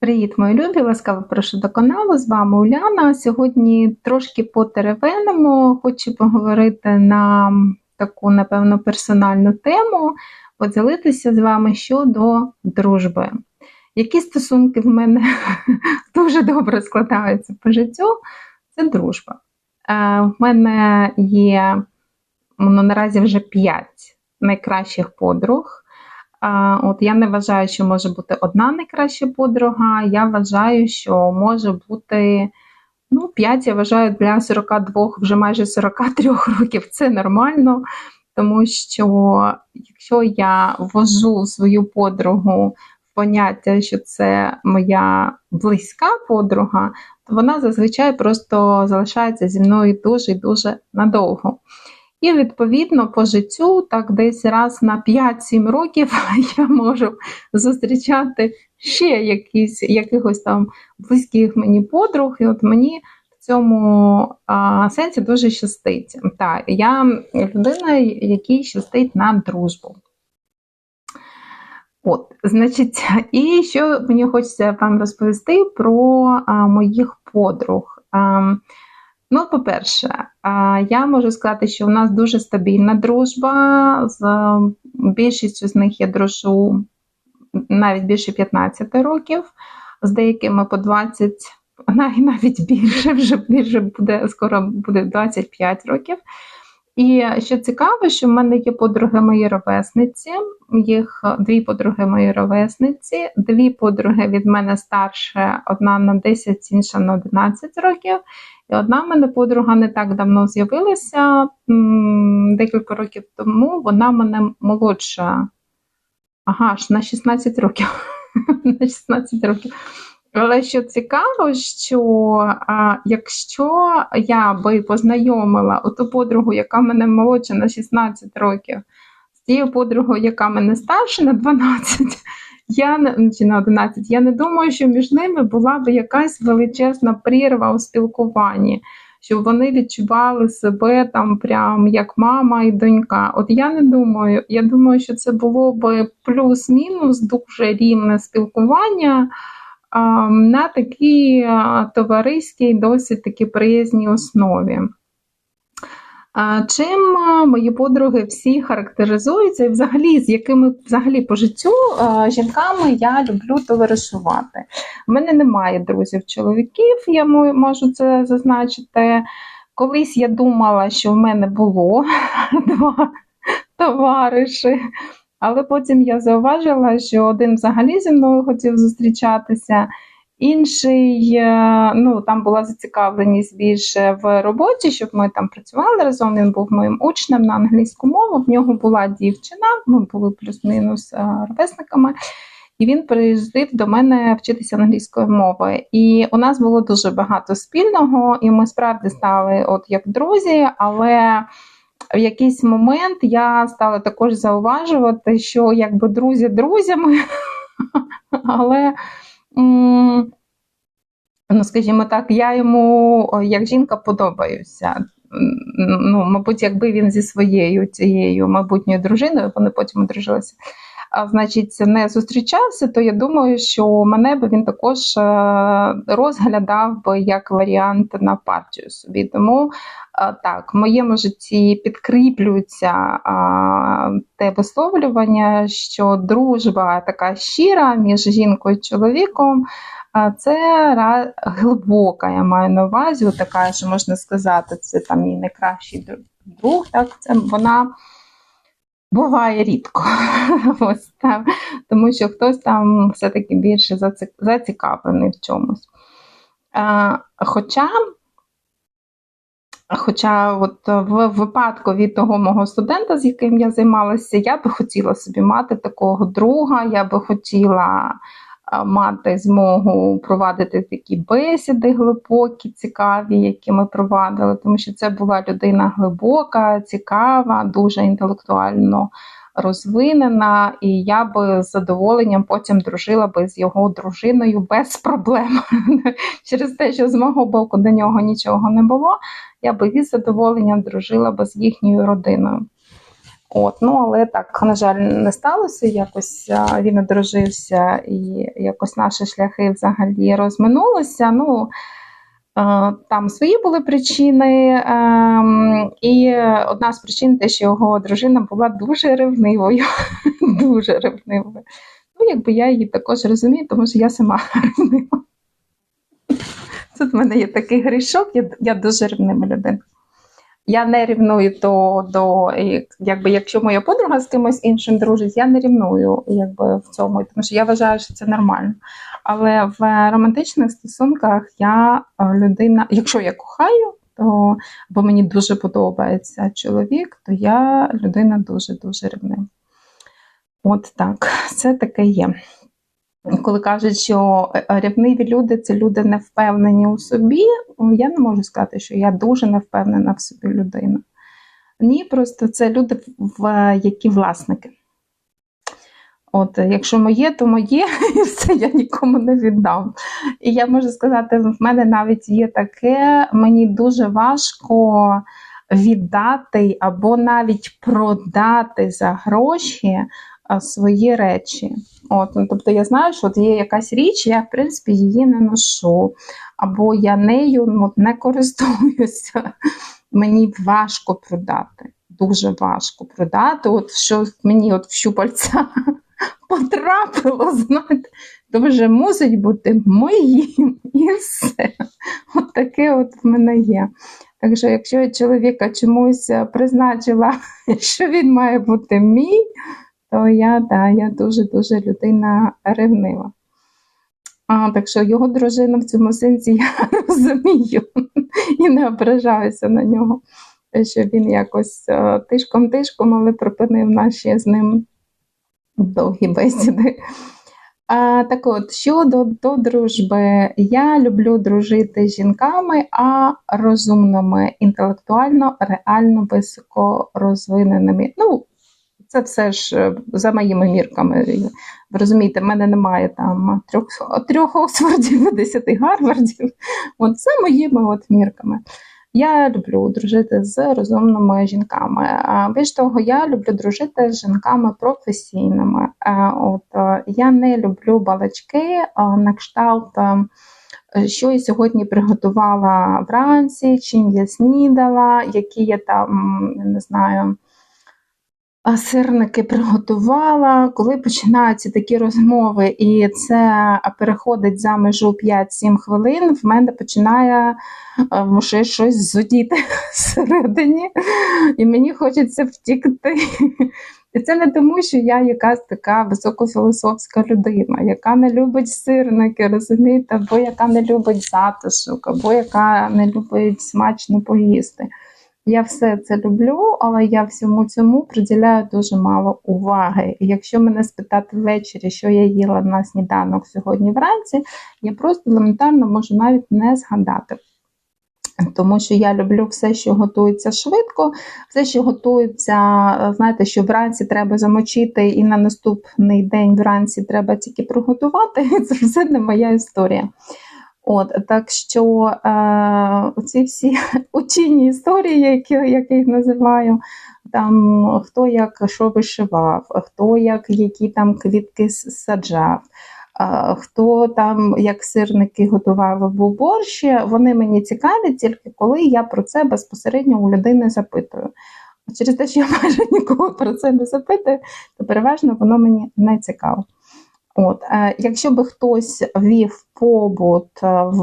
Привіт, мої любі! Ласкаво прошу до каналу. З вами Уляна. Сьогодні трошки потеревенемо. хочу поговорити на таку, напевно, персональну тему, поділитися з вами щодо дружби. Які стосунки в мене дуже добре складаються по життю, це дружба. Е, В мене є ну, наразі вже 5 найкращих подруг. От я не вважаю, що може бути одна найкраща подруга. Я вважаю, що може бути ну, 5, я вважаю, для 42, вже майже 43 років це нормально. Тому що якщо я ввожу свою подругу в поняття, що це моя близька подруга, то вона зазвичай просто залишається зі мною дуже і дуже надовго. І, відповідно, по життю, так десь раз на 5-7 років я можу зустрічати ще якісь, якихось там близьких мені подруг. І от мені в цьому а, сенсі дуже щастить. Так, я людина, якій щастить на дружбу. От, значить, і що мені хочеться вам розповісти про а, моїх подруг. А, Ну, по-перше, я можу сказати, що у нас дуже стабільна дружба. З більшістю з них я дружу навіть більше 15 років, з деякими по 20, навіть більше, вже більше буде, скоро буде 25 років. І що цікаво, що в мене є подруги мої ровесниці, їх дві подруги мої ровесниці, дві подруги від мене старше, одна на 10, інша на 11 років. І одна в мене подруга не так давно з'явилася, декілька років тому вона мене молодша. Ага, ж на 16 років. на 16 років. Але що цікаво, що а, якщо я би познайомила оту подругу, яка мене молодша на 16 років, з тією подругою, яка мене старша на 12, я не чи на 11, я не думаю, що між ними була б якась величезна прірва у спілкуванні, щоб вони відчували себе там прям як мама і донька. От я не думаю, я думаю, що це було б плюс-мінус дуже рівне спілкування. На такій товариській, досить таки приязній основі. Чим мої подруги всі характеризуються, і взагалі, з якими взагалі по життю жінками я люблю товаришувати. У мене немає друзів-чоловіків, я можу це зазначити. Колись я думала, що в мене було два товариші, але потім я зауважила, що один взагалі зі мною хотів зустрічатися. Інший, е, ну там була зацікавленість більше в роботі, щоб ми там працювали разом. Він був моїм учнем на англійську мову. В нього була дівчина, ми були плюс-мінус е, ровесниками, і він приїздив до мене вчитися англійської мови. І у нас було дуже багато спільного, і ми справді стали от як друзі, але в якийсь момент я стала також зауважувати, що якби друзі друзями, але ну, скажімо так, я йому як жінка подобаюся. Ну, Мабуть, якби він зі своєю цією майбутньою дружиною, вони потім одружилися, а значить, не зустрічався, то я думаю, що мене би він також е, розглядав би як варіант на партію собі. Тому так, в моєму житті підкріплюється те висловлювання, що дружба така щира між жінкою і чоловіком. Це глибока, я маю на увазі, така, що можна сказати, це там мій найкращий друг. Так, це вона буває рідко. Ось там, Тому що хтось там все-таки більше зацікавлений в чомусь. Хоча Хоча от в випадку від того мого студента, з яким я займалася, я би хотіла собі мати такого друга, я би хотіла мати змогу провадити такі бесіди глибокі, цікаві, які ми провадили, тому що це була людина глибока, цікава, дуже інтелектуально розвинена, і я би з задоволенням потім дружила би з його дружиною без проблем. Через те, що з мого боку до нього нічого не було, я би із задоволенням дружила би з їхньою родиною. От, ну але так, на жаль, не сталося. Якось він одружився, і якось наші шляхи взагалі розминулися. Ну, там свої були причини, ем, і одна з причин те, що його дружина була дуже ревнивою. дуже ревнивою. Ну, якби я її також розумію, тому що я сама ревнива. Тут в мене є такий грішок, я дуже ревнива людина. Я не рівную до, до якби, якщо моя подруга з кимось іншим дружить, я не рівную якби, в цьому, тому що я вважаю, що це нормально. Але в романтичних стосунках я е, людина, якщо я кохаю, то бо мені дуже подобається чоловік, то я людина дуже-дуже рівнива. От так, це таке є. Коли кажуть, що е, рівниві люди це люди не впевнені у собі, я не можу сказати, що я дуже не впевнена в собі людина. Ні, просто це люди, в які власники. От, якщо моє, то моє, і все я нікому не віддам. І я можу сказати, в мене навіть є таке, мені дуже важко віддати або навіть продати за гроші свої речі. От, ну, Тобто я знаю, що от є якась річ, я в принципі її не ношу, або я нею ну, не користуюся. Мені важко продати. Дуже важко продати. От що мені от в щупальця потрапило, знаєте, то вже мусить бути моїм і все. От таке от в мене є. Так що, якщо я чоловіка чомусь призначила, що він має бути мій, то я да, я дуже-дуже людина ревнива. А, Так що його дружину в цьому сенсі я розумію і не ображаюся на нього, що він якось е, тишком-тишком, але припинив наші з ним довгі бесіди. А, Так от, щодо до дружби, я люблю дружити з жінками, а розумними, інтелектуально, реально високо розвиненими. Ну, це все ж е, за моїми мірками. Ви розумієте, в мене немає там трьох трьох Оксфордів десяти Гарвардів. От це моїми от мірками. Я люблю дружити з розумними жінками. Більш того, я люблю дружити з жінками професійними. От е, Я не люблю балачки на кшталт, е, що я сьогодні приготувала вранці, чим я снідала, які я там не знаю сирники приготувала. Коли починаються такі розмови, і це переходить за межу 5-7 хвилин, в мене починає може щось зудіти всередині, і мені хочеться втікти. І це не тому, що я якась така високофілософська людина, яка не любить сирники, розумієте, або яка не любить затишок, або яка не любить смачно поїсти. Я все це люблю, але я всьому цьому приділяю дуже мало уваги. І якщо мене спитати ввечері, що я їла на сніданок сьогодні вранці, я просто елементарно можу навіть не згадати. Тому що я люблю все, що готується швидко, все, що готується, знаєте, що вранці треба замочити, і на наступний день вранці треба тільки приготувати. Це все не моя історія. От, Так що е, ці всі учинні історії, які як я їх називаю, там хто як що вишивав, хто як які там квітки саджав, е, хто там як сирники готував або борщ, вони мені цікаві тільки коли я про це безпосередньо у людини запитую. Через те, що я майже нікого про це не запитую, то переважно воно мені не цікаво. От, е, Якщо би хтось вів побут е, в,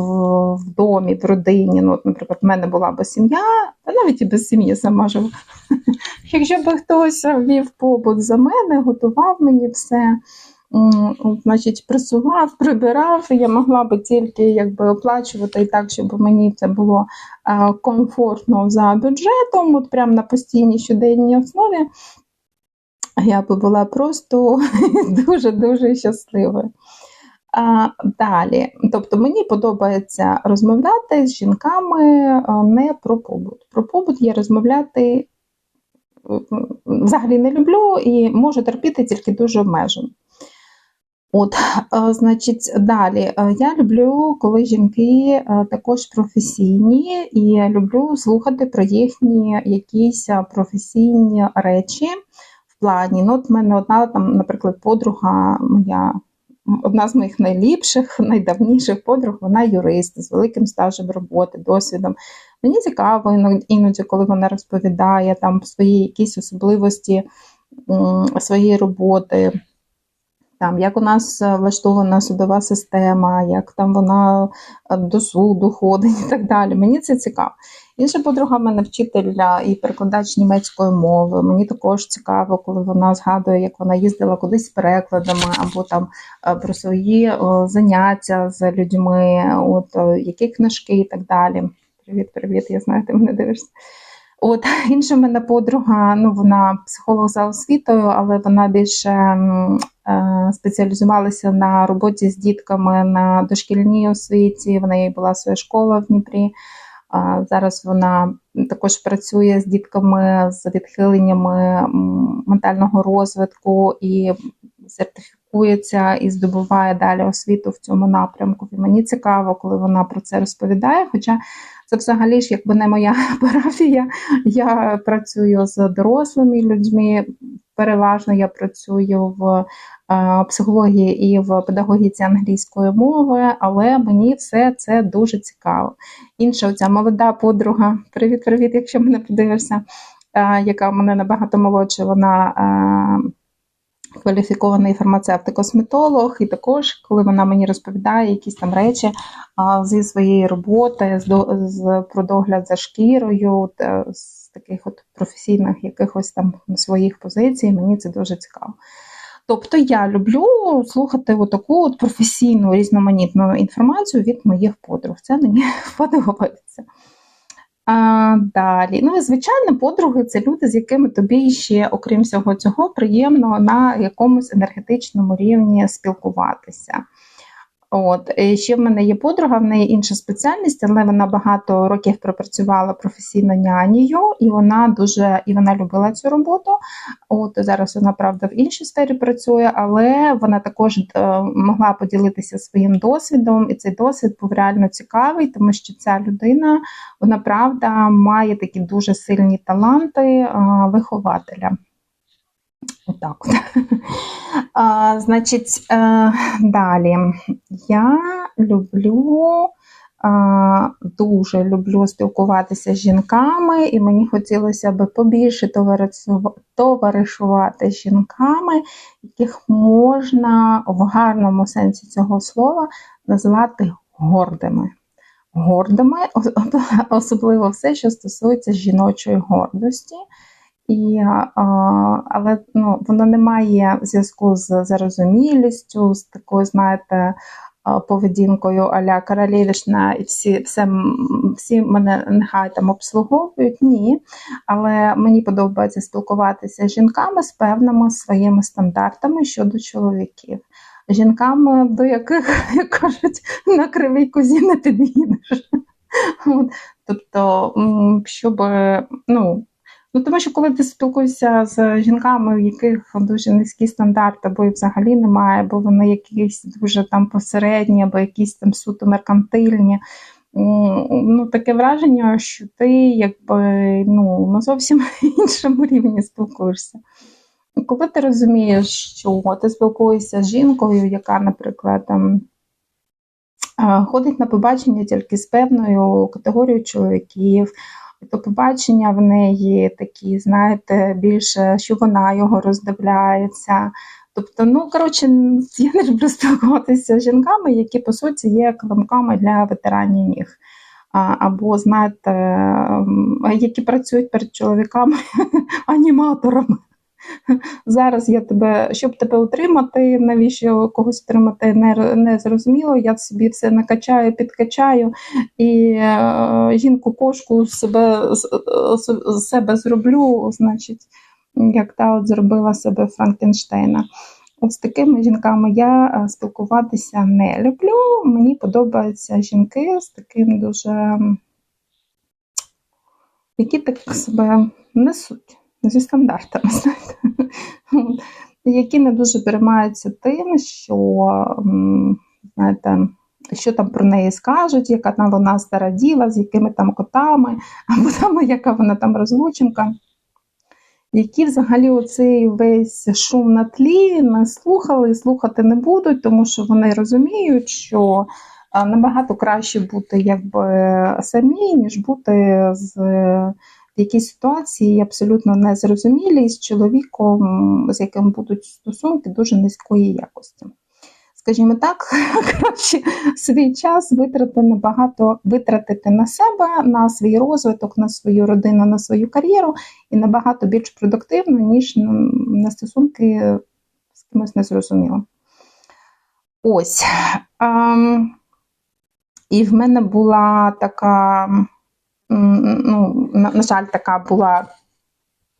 в домі, в родині, ну, от, наприклад, в мене була б сім'я, та навіть і без сім'ї сама живу. Якщо б хтось вів побут за мене, готував мені все, значить, працював, прибирав, я могла би тільки якби оплачувати і так, щоб мені це було е, комфортно за бюджетом, от прямо на постійній щоденній основі я би була просто дуже-дуже щасливою. А, Далі, тобто мені подобається розмовляти з жінками не про побут. Про побут я розмовляти взагалі не люблю і можу терпіти тільки дуже обмежено. От, е, значить, далі. е, Я люблю, коли жінки е, також професійні, і люблю слухати про їхні якісь е, професійні речі плані. Ну, от в мене одна, там, наприклад, подруга моя. Одна з моїх найліпших, найдавніших подруг, вона юрист з великим стажем роботи, досвідом. Мені цікаво іноді, коли вона розповідає там свої якісь особливості своєї роботи, там, як у нас е, влаштована судова система, як там вона е, до суду ходить і так далі. Мені це цікаво. Інша подруга в мене вчитель і перекладач німецької мови. Мені також цікаво, коли вона згадує, як вона їздила кудись з перекладами, або там е, про свої заняття з людьми, от які книжки і так далі. Привіт, привіт, я знаю, ти мене дивишся. От інша мене подруга, ну вона психолог за освітою, але вона більше е, спеціалізувалася на роботі з дітками на дошкільній освіті. В неї була своя школа в Дніпрі. А Зараз вона також працює з дітками з відхиленнями ментального розвитку і сертифікується і здобуває далі освіту в цьому напрямку. І мені цікаво, коли вона про це розповідає. Хоча це взагалі ж якби не моя парафія. Я працюю з дорослими людьми. Переважно я працюю в е, психології і в педагогіці англійської мови, але мені все це дуже цікаво. Інша оця молода подруга, привіт, привіт, якщо мене подивишся, е, яка в мене набагато молодша, вона е, кваліфікований фармацевт-косметолог, і також, коли вона мені розповідає якісь там речі а, зі своєї роботи, з, до, з про догляд за шкірою, та, з таких от професійних якихось там своїх позицій, мені це дуже цікаво. Тобто я люблю слухати таку от професійну різноманітну інформацію від моїх подруг. Це мені подобається. А, далі, ну і звичайно, подруги це люди, з якими тобі ще, окрім всього цього, приємно на якомусь енергетичному рівні спілкуватися. От і ще в мене є подруга, в неї інша спеціальність, але вона багато років пропрацювала професійно нянею, і вона дуже і вона любила цю роботу. От зараз вона правда в іншій сфері працює, але вона також е, могла поділитися своїм досвідом, і цей досвід був реально цікавий, тому що ця людина вона правда має такі дуже сильні таланти е, вихователя. Отак от. Значить, е, далі. Я люблю, дуже люблю спілкуватися з жінками, і мені хотілося б побільше товаришувати з жінками, яких можна в гарному сенсі цього слова назвати гордими. Гордими, особливо все, що стосується жіночої гордості. І, але ну, воно не має зв'язку з зарозумілістю, з такою, знаєте, поведінкою аля королівішна, і всі, все, всі мене нехай там обслуговують. Ні. Але мені подобається спілкуватися з жінками з певними своїми стандартами щодо чоловіків. Жінками, до яких, як кажуть, на кривій козі не під'їдеш. Тобто, щоб ну, Ну, тому що коли ти спілкуєшся з жінками, у яких дуже низькі стандарти, або і взагалі немає, або вони якісь дуже там посередні, або якісь там суто меркантильні. Ну, таке враження, що ти якби ну, на зовсім іншому рівні спілкуєшся. Коли ти розумієш, що ти спілкуєшся з жінкою, яка, наприклад, там, е, ходить на побачення тільки з певною категорією чоловіків, то побачення в неї такі, знаєте, більше, що вона його роздивляється. Тобто, ну коротше, я не люблю спілкуватися з жінками, які по суті є килимками для ветеранів ніг. Або, знаєте, які працюють перед чоловіками аніматорами. Зараз я тебе, щоб тебе утримати, навіщо когось утримати, не, не зрозуміло. Я собі все накачаю, підкачаю і е, жінку кошку себе, з себе зроблю, значить, як та от зробила себе Франкенштейна. От з такими жінками я е, спілкуватися не люблю. Мені подобаються жінки з таким дуже, які так себе несуть зі стандартами, знаєте. Які не дуже переймаються тим, що, знаєте, що там про неї скажуть, яка там вона стара діва, з якими там котами, або там, яка вона там розлученка. Які взагалі оцей весь шум на тлі не слухали і слухати не будуть, тому що вони розуміють, що набагато краще бути якби самі, ніж бути з в якійсь ситуації абсолютно незрозумілій з чоловіком, з яким будуть стосунки дуже низької якості. Скажімо так, краще свій час витрати набагато витратити на себе, на свій розвиток, на свою родину, на свою кар'єру і набагато більш продуктивно, ніж на стосунки з кимось незрозумілим. Ось. Ем, і в мене була така, ну, на, на жаль, така була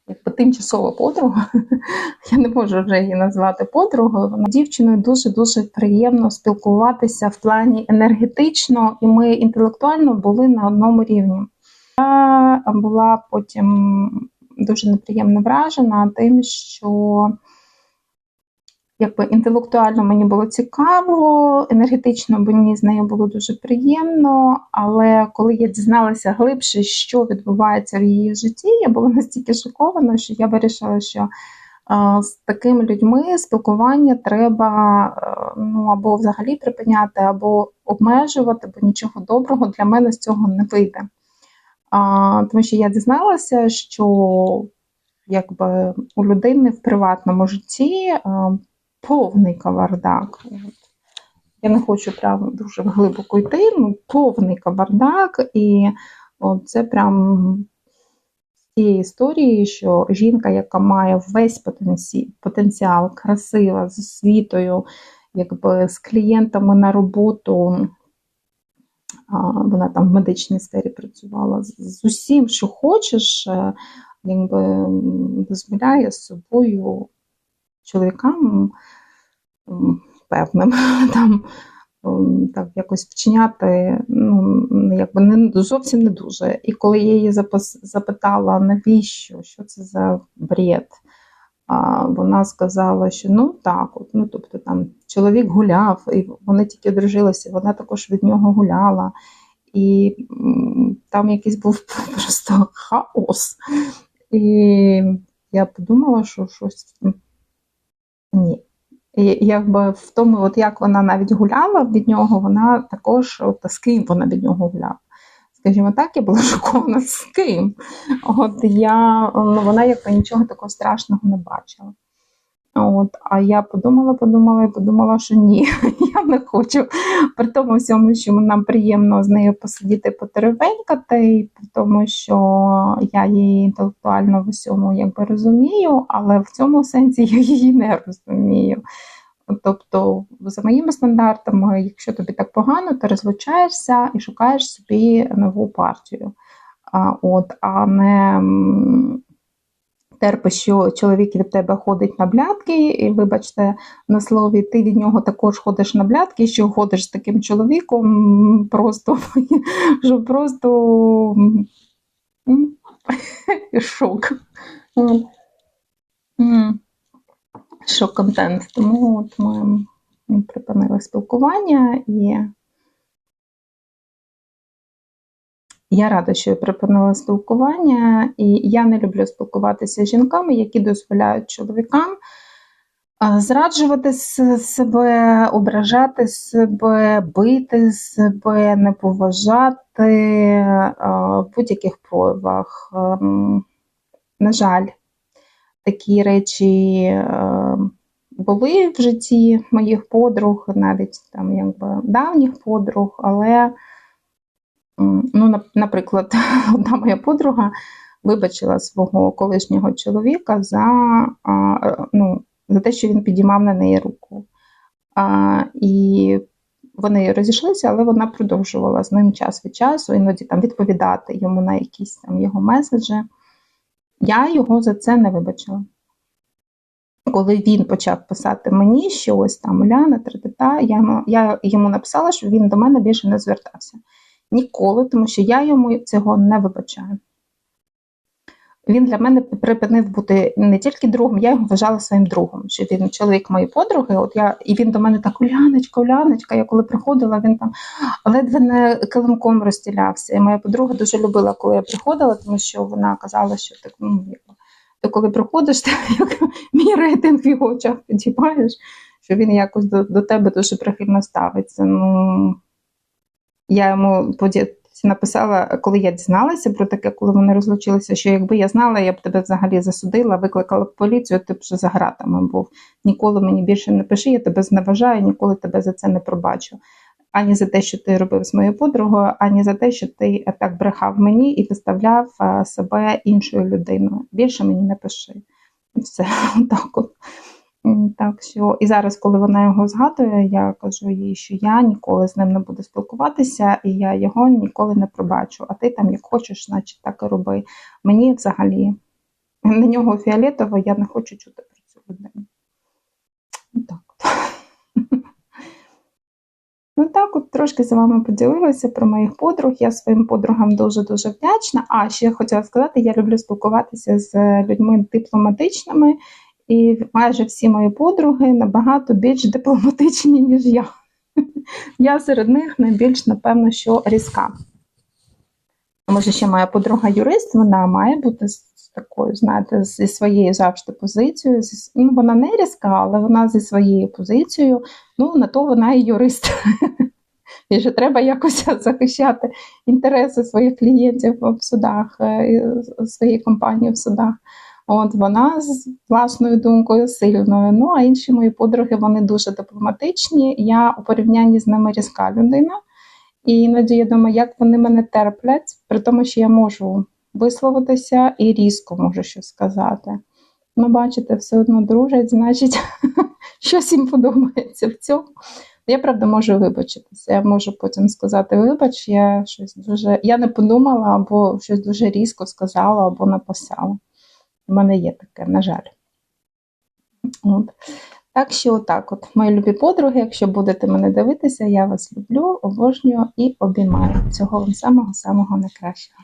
якби тимчасова подруга. Я не можу вже її назвати подругою. Вона дівчиною дуже-дуже приємно спілкуватися в плані енергетично, і ми інтелектуально були на одному рівні. Я була потім дуже неприємно вражена тим, що якби інтелектуально мені було цікаво, енергетично мені з нею було дуже приємно, але коли я дізналася глибше, що відбувається в її житті, я була настільки шокована, що я вирішила, що е, з такими людьми спілкування треба е, ну, або взагалі припиняти, або обмежувати, бо нічого доброго для мене з цього не вийде. А, Тому що я дізналася, що якби у людини в приватному житті е, повний кавардак. Я не хочу прям дуже глибоко йти, ну повний кавардак, і це прям з тієї історії, що жінка, яка має весь потенціал, потенціал красива, з освітою, якби з клієнтами на роботу. Вона там в медичній сфері працювала з усім, що хочеш, е, якби дозволяє з собою чоловікам певним там так якось вчиняти, ну, якби не зовсім не дуже. І коли я її запитала, навіщо, що це за бред, вона сказала, що ну так, от, ну тобто там чоловік гуляв, і вони тільки одружилися, вона також від нього гуляла. І там якийсь був просто хаос. І я подумала, що щось ні. І якби в тому, от як вона навіть гуляла від нього, вона також от, з ким вона від нього гуляла. Скажімо так, я була шокована з ким. От я, ну, Вона якби нічого такого страшного не бачила. От, А я подумала, подумала і подумала, що ні, я не хочу. При тому всьому, що нам приємно з нею посидіти потеревенькати, і при тому, що я її інтелектуально в усьому якби розумію, але в цьому сенсі я її не розумію. Тобто, за моїми стандартами, якщо тобі так погано, ти розлучаєшся і шукаєш собі нову партію. От, а не терпиш, що чоловік від тебе ходить на блядки, і, вибачте, на слові, ти від нього також ходиш на блядки, що ходиш з таким чоловіком, просто що просто шок. Шок контент. Тому от ми припинили спілкування і. Я рада, що я припинила спілкування, і я не люблю спілкуватися з жінками, які дозволяють чоловікам зраджувати себе, ображати себе, бити себе, не поважати в будь-яких проявах. Ем, на жаль, такі речі були в житті моїх подруг, навіть там якби давніх подруг, але. Ну, Наприклад, одна моя подруга вибачила свого колишнього чоловіка за ну, за те, що він підіймав на неї руку. А, І вони розійшлися, але вона продовжувала з ним час від часу, іноді там відповідати йому на якісь там його меседжі. Я його за це не вибачила. Коли він почав писати мені щось там, Уляна, третета, я, я йому написала, що він до мене більше не звертався. Ніколи, тому що я йому цього не вибачаю. він для мене припинив бути не тільки другом, я його вважала своїм другом. Що він чоловік моєї подруги. От я і він до мене так Уляночка, Уляночка. Я коли приходила, він там ледве не килимком розділявся. І моя подруга дуже любила, коли я приходила, тому що вона казала, що так ну ти коли приходиш, ти як мій рейтинг в його очах підіймаєш, що він якось до, до тебе дуже прихильно ставиться. Ну я йому написала, коли я дізналася про таке, коли вони розлучилися, що якби я знала, я б тебе взагалі засудила, викликала б поліцію, ти б вже за гратами був. Ніколи мені більше не пиши, я тебе зневажаю, ніколи тебе за це не пробачу. Ані за те, що ти робив з моєю подругою, ані за те, що ти так брехав мені і виставляв себе іншою людиною. Більше мені не пиши. Все, так от. Так що і зараз, коли вона його згадує, я кажу їй, що я ніколи з ним не буду спілкуватися, і я його ніколи не пробачу. А ти там як хочеш, значить так і роби. Мені взагалі на нього фіолетово, я не хочу чути про цю людину. Так. Ну так, от трошки з вами поділилася про моїх подруг. Я своїм подругам дуже-дуже вдячна. А ще я хотіла сказати, я люблю спілкуватися з людьми дипломатичними, і майже всі мої подруги набагато більш дипломатичні, ніж я. Я серед них найбільш, напевно, що різка. Може, ще моя подруга юрист, вона має бути з з такою, знаєте, зі своєю завжди позицією. Ну, вона не різка, але вона зі своєю позицією. Ну, на то вона і юрист. І що треба якось захищати інтереси своїх клієнтів в судах, е, своєї компанії в судах. От вона з власною думкою сильною. Ну а інші мої подруги вони дуже дипломатичні. Я у порівнянні з ними різка людина. І іноді я думаю, як вони мене терплять, при тому, що я можу висловитися і різко можу щось сказати. Ну, бачите, все одно дружать, значить, щось їм подобається в цьому. Я правда можу вибачитися. Я можу потім сказати: вибач, я щось дуже. Я не подумала, або щось дуже різко сказала, або написала. У мене є таке, на жаль. От. Так що, отак, от, мої любі подруги, якщо будете мене дивитися, я вас люблю, обожнюю і обіймаю. Цього вам самого-самого найкращого.